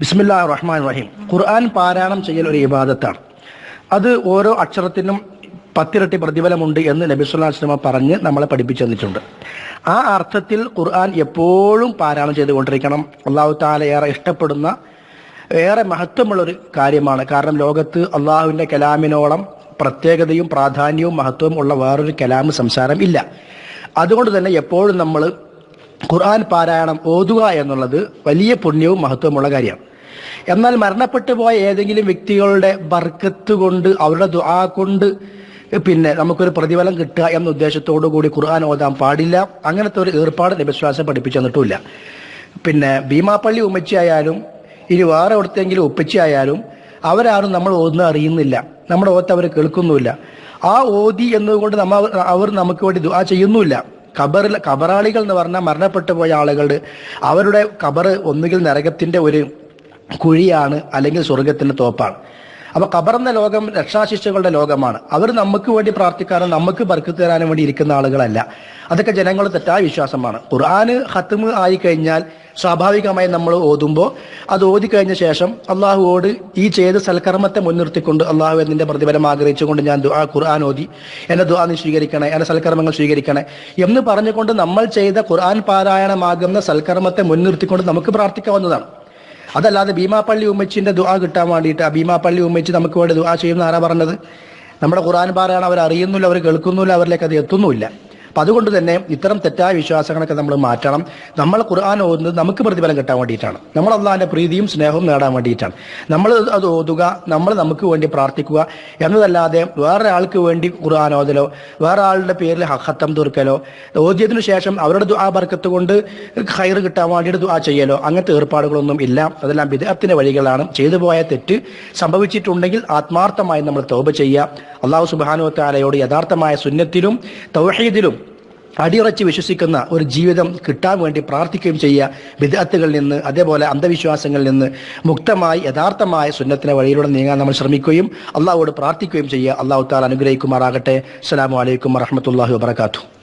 ബിസ്മില്ലാ റഹ്മാൻ റഹീം ഖുർആൻ പാരായണം ചെയ്യൽ ഒരു ഇബാദത്താണ്. അത് ഓരോ അക്ഷരത്തിനും പത്തിരട്ടി പ്രതിഫലമുണ്ട് എന്ന് നബി വസല്ലം പറഞ്ഞ് നമ്മളെ പഠിപ്പിച്ചു തന്നിട്ടുണ്ട്. ആ അർത്ഥത്തിൽ ഖുർആൻ എപ്പോഴും പാരായണം ചെയ്തുകൊണ്ടിരിക്കണം. അള്ളാഹു താല ഏറെ ഇഷ്ടപ്പെടുന്ന ഏറെ മഹത്വമുള്ളൊരു കാര്യമാണ്. കാരണം ലോകത്ത് അള്ളാഹുവിന്റെ കലാമിനോളം പ്രത്യേകതയും പ്രാധാന്യവും മഹത്വവും ഉള്ള വേറൊരു കലാമ് സംസാരം ഇല്ല. അതുകൊണ്ട് തന്നെ എപ്പോഴും നമ്മൾ ഖുർആൻ പാരായണം ഓതുക എന്നുള്ളത് വലിയ പുണ്യവും മഹത്വമുള്ള കാര്യമാണ് എന്നാൽ മരണപ്പെട്ടു പോയ ഏതെങ്കിലും വ്യക്തികളുടെ ബർക്കത്ത് കൊണ്ട് അവരുടെ ദുആ കൊണ്ട് പിന്നെ നമുക്കൊരു പ്രതിഫലം കിട്ടുക എന്ന ഉദ്ദേശത്തോടു കൂടി ഖുർആൻ ഓതാൻ പാടില്ല. അങ്ങനത്തെ ഒരു ഏർപ്പാട് വിശ്വാസം പഠിപ്പിച്ചു തന്നിട്ടില്ല പിന്നെ ഭീമാപ്പള്ളി ഉമ്മച്ചിയായാലും ഇനി വേറെ എവിടത്തെങ്കിലും ഉപ്പച്ചിയായാലും അവരാരും നമ്മൾ ഓതുന്ന അറിയുന്നില്ല. നമ്മുടെ ഓത്ത് അവർ കേൾക്കുന്നുമില്ല. ആ ഓതി എന്നതുകൊണ്ട് നമ്മ അവർ നമുക്ക് വേണ്ടി ദുആ ചെയ്യുന്നുമില്ല. ഖബറിൽ കബറാളികൾ എന്ന് പറഞ്ഞാൽ മരണപ്പെട്ടു പോയ ആളുകളുടെ അവരുടെ കബറ് ഒന്നുകിൽ നരകത്തിന്റെ ഒരു കുഴിയാണ് അല്ലെങ്കിൽ സ്വർഗത്തിന്റെ തോപ്പാണ്. അപ്പൊ ഖബറെന്ന ലോകം രക്ഷാശിക്ഷകളുടെ ലോകമാണ്. അവർ നമുക്ക് വേണ്ടി പ്രാർത്ഥിക്കാനും നമുക്ക് ബർക്കത്ത് തരാനും വേണ്ടി ഇരിക്കുന്ന ആളുകളല്ല. അതൊക്കെ ജനങ്ങൾ തെറ്റായ വിശ്വാസമാണ്. ഖുർആാന് ഹത്തുമ് ആയി കഴിഞ്ഞാൽ സ്വാഭാവികമായി നമ്മൾ ഓതുമ്പോൾ അത് ഓതി കഴിഞ്ഞ ശേഷം അള്ളാഹുവോട് ഈ ചെയ്ത സൽക്കർമ്മത്തെ മുൻനിർത്തിക്കൊണ്ട് അള്ളാഹു എന്നിന്റെ പ്രതിഫലം ആഗ്രഹിച്ചുകൊണ്ട് ഞാൻ ദുആ ഖുർആൻ ഓതി. എന്റെ ദുആ നീ സ്വീകരിക്കണേ എന്റെ സൽക്കർമ്മങ്ങൾ സ്വീകരിക്കണേ എന്ന് പറഞ്ഞുകൊണ്ട് നമ്മൾ ചെയ്ത ഖുർആൻ പാരായണമാകുന്ന സൽക്കർമ്മത്തെ മുൻനിർത്തിക്കൊണ്ട് നമുക്ക് പ്രാർത്ഥിക്കാവുന്നതാണ്. അതല്ലാതെ ഭീമാപ്പള്ളി ഉമ്മച്ചിന്റെ ദുആ കിട്ടാൻ വേണ്ടിയിട്ട് ആ ഭീമാപ്പള്ളി ഉമ്മച്ചി നമുക്ക് വേണ്ടി ദുആ ചെയ്യുന്ന ആരാ പറഞ്ഞത്? നമ്മുടെ ഖുർആൻ പാരായണം അവർ അറിയുന്നില്ല അവർ കേൾക്കുന്നില്ല അവരിലേക്ക് അത് എത്തുന്നുമില്ല. അപ്പൊ അതുകൊണ്ട് തന്നെ ഇത്തരം തെറ്റായ വിശ്വാസങ്ങളൊക്കെ നമ്മൾ മാറ്റണം. നമ്മൾ ഖുർആൻ ഓതുന്നത് നമുക്ക് പ്രതിഫലം കിട്ടാൻ വേണ്ടിയിട്ടാണ്. നമ്മൾ അള്ളാഹിന്റെ പ്രീതിയും സ്നേഹവും നേടാൻ വേണ്ടിയിട്ടാണ്. നമ്മൾ അത് ഓതുക നമ്മൾ നമുക്ക് വേണ്ടി പ്രാർത്ഥിക്കുക എന്നതല്ലാതെ വേറെ ആൾക്ക് വേണ്ടി ഖുർആൻ ഓതലോ വേറെ ആളുടെ പേരിൽ ഹത്തം തീർക്കലോ ഓദ്യത്തിനു ശേഷം അവരുടെ ദുആ ബർക്കത്ത് കൊണ്ട് ഹൈർ കിട്ടാൻ വേണ്ടിയിട്ട് ദുആ ചെയ്യലോ അങ്ങനത്തെ ഏർപ്പാടുകളൊന്നും ഇല്ല. അതെല്ലാം വിദഗ്ധത്തിന്റെ വഴികളാണ്. ചെയ്തു പോയ തെറ്റ് സംഭവിച്ചിട്ടുണ്ടെങ്കിൽ ആത്മാർത്ഥമായി നമ്മൾ തൗബ ചെയ്യുക. അള്ളാഹു സുബാനു യഥാർത്ഥമായ സുന്നത്തിലും തൗഹീദിലും അടിയുറച്ച് വിശ്വസിക്കുന്ന ഒരു ജീവിതം കിട്ടാൻ വേണ്ടി പ്രാർത്ഥിക്കുകയും ചെയ്യുക. വിദഗ്ധകളിൽ നിന്ന് അതേപോലെ അന്ധവിശ്വാസങ്ങളിൽ നിന്ന് മുക്തമായി യഥാർത്ഥമായ സുന്നത്തിന്റെ വഴിയിലൂടെ നീങ്ങാൻ നമ്മൾ ശ്രമിക്കുകയും അള്ളാഹുവോട് പ്രാർത്ഥിക്കുകയും ചെയ്യുക. അള്ളാഹു താല അനുഗ്രഹിക്കുമാറാകട്ടെ. അസ്സാം വലൈക്കും വറഹമത്തല്ലാഹി വബർക്കാത്തു